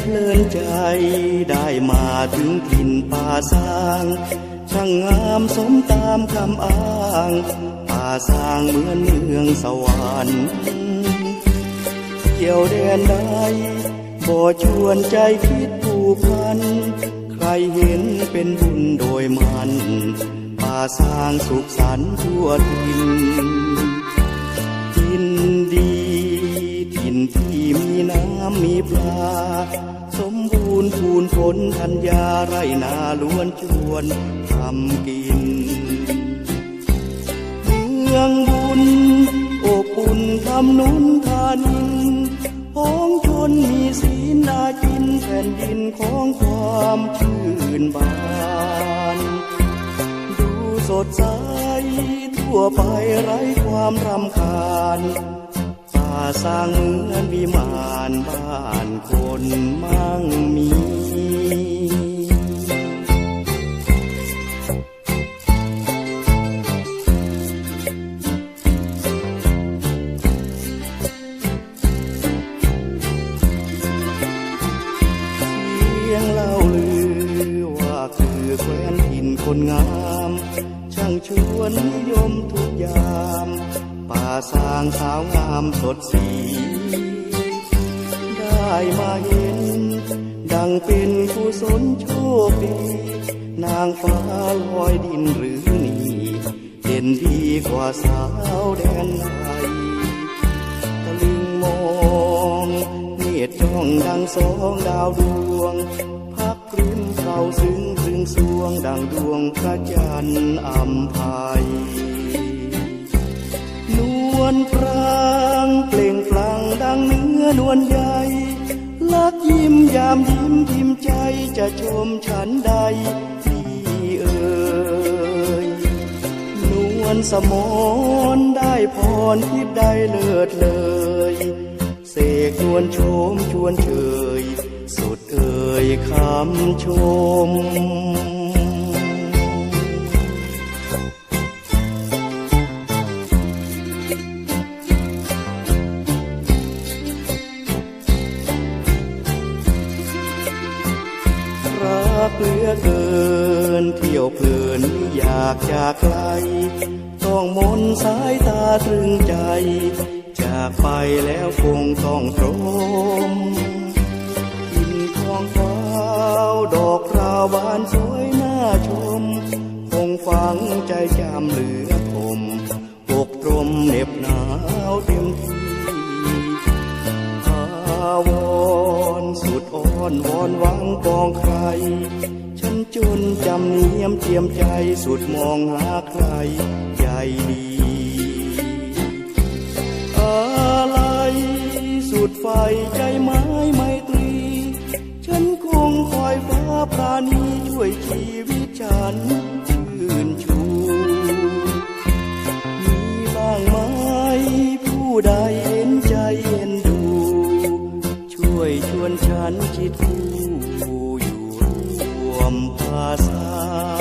เพลินใจ ได้มาถึงถิ่นป่าสร้างช่างงามสมตามคำอ้างป่าสร้างเหมือนเมืองสวรรค์เที่ยวแดนใดบ่ชวนใจคิดผูกพัน ใครเห็นเป็นบุญโดยมัน ป่าสร้างสุขสันต์ทั่วถิ่น รณ์พูนผลธัญญาไรนาล้วนชวนทำกิน เมืองบุญอบอุ่นคำนุนทานินพ้องชนมีศีลนากินแผ่นดินของความชื่นบานดูสดใสทั่วไปไร้ความรำคาญ สร้างเหมือนวิมานบ้านคนมั่งมีเสียงเล่าลือว่าคือแคว้นพินคนงาม ช่างชวนนิยมทุกยาม ป่าสางสาวงามสดสี ได้มาเห็น ดังเป็นผู้สนโชคดีนางฟ้าลอยดินหรือนี่เด่นดีกว่าสาวแดนไทยตะลึงมองเนตรจ้องดังสองดาวดวง พักริมเข้าซึ้งถึงสวงดังดวงพระจันทร์อัมภัย วลพรางเปล่งปลังดังเนื้อนวลใหญ่ลักยิ้มยามยิ้มพิมใจจะชมฉันใดที่เอ่ยนวลสมนได้พรทิพย์ได้เลิศเลยเสกนวลชมชวนเชยสุดเอ่ยคำชม รักเหลือเกิน เที่ยวเพลินไม่อยากจากไกล ต้องมนสายตาตรึงใจ จากไปแล้วคงต้องตรมกินทองฟ้าดอกราวบานสวยน่าชม คงฝังใจจำเหลือ อนวอนหวังปองใคร ฉันจนจำเนียมเทียมใจสุดมองหาใครใหญ่ดีอะไรสุดไฟใจไม้ไมตรี ฉันคงคอยฟ้าปราณีช่วยชีวิตฉันชื่นชู มีบ้างไหมผู้ใดเห็นใจเห็นดู ช่วยชวนฉันคิดคู่อยู่รวม pasar.